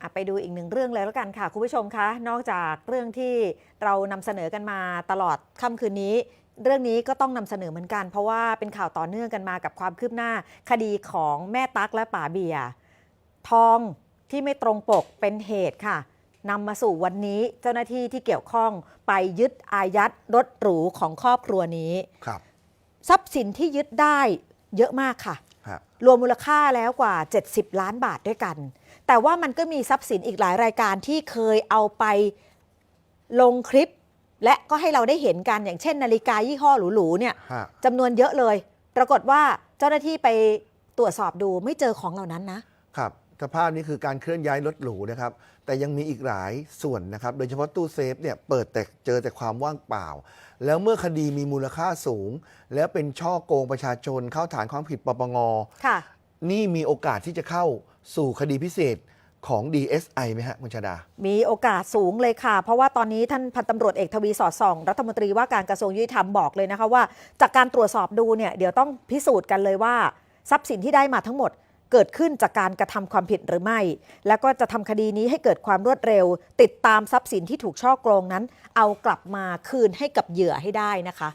อะไปดูอีกหนึ่งเรื่องเลยแล้วกันค่ะ คุณผู้ชมคะนอกจากเรื่องที่เรานำเสนอกันมาตลอดค่ำคืนนี้ เรื่องนี้ก็ต้องนำเสนอเหมือนกัน เพราะว่าเป็นข่าวต่อเนื่องกันมากับความคืบหน้า คดีของแม่ตั๊กและป๋าเบียร์ทองที่ไม่ตรงปกเป็นเหตุค่ะนำมาสู่วันนี้เจ้าหน้าที่ที่เกี่ยวข้องไปยึดอายัดรถหรูของครอบครัวนี้ครับ ทรัพย์สินที่ยึดได้เยอะมากค่ะฮะ รวมมูลค่าแล้วกว่า 70 ล้านบาทด้วยกัน แต่ว่ามันก็มีทรัพย์สินอีกหลายรายการที่เคยเอาไปลงคลิป และก็ให้เราได้เห็นกันอย่างเช่น นาฬิกายี่ห้อหรูๆเนี่ยฮะ จำนวนเยอะเลย ปรากฏว่าเจ้าหน้าที่ไปตรวจสอบดูไม่เจอของเหล่านั้นนะ ครับ สภาพนี้คือการเคลื่อนย้ายรถหรูนะครับ แต่ยังมีอีกหลายส่วนนะครับ โดยเฉพาะตู้เซฟเนี่ยเปิดแต่เจอแต่ความว่างเปล่า แล้วเมื่อคดีมีมูลค่าสูง แล้วเป็นช่อโกงประชาชนเข้าฐานความผิดปปงค่ะนี่มีโอกาสที่จะเข้าสู่คดีพิเศษของ DSI ไหมฮะคุณชาดา มีโอกาสสูงเลยค่ะ เพราะว่าตอนนี้ท่านพันตำรวจเอกทวีสอดส่อง รัฐมนตรีว่าการกระทรวงยุติธรรมบอกเลยนะคะว่า จากการตรวจสอบดูเนี่ยเดี๋ยวต้องพิสูจน์กันเลยว่า ทรัพย์สินที่ได้มาทั้งหมด เกิดขึ้นจากการกระทำความผิดหรือไม่ แล้วก็จะทำคดีนี้ให้เกิดความรวดเร็ว ติดตามทรัพย์สินที่ถูกช่อโกงนั้น เอากลับมาคืนให้กับเหยื่อให้ได้นะคะ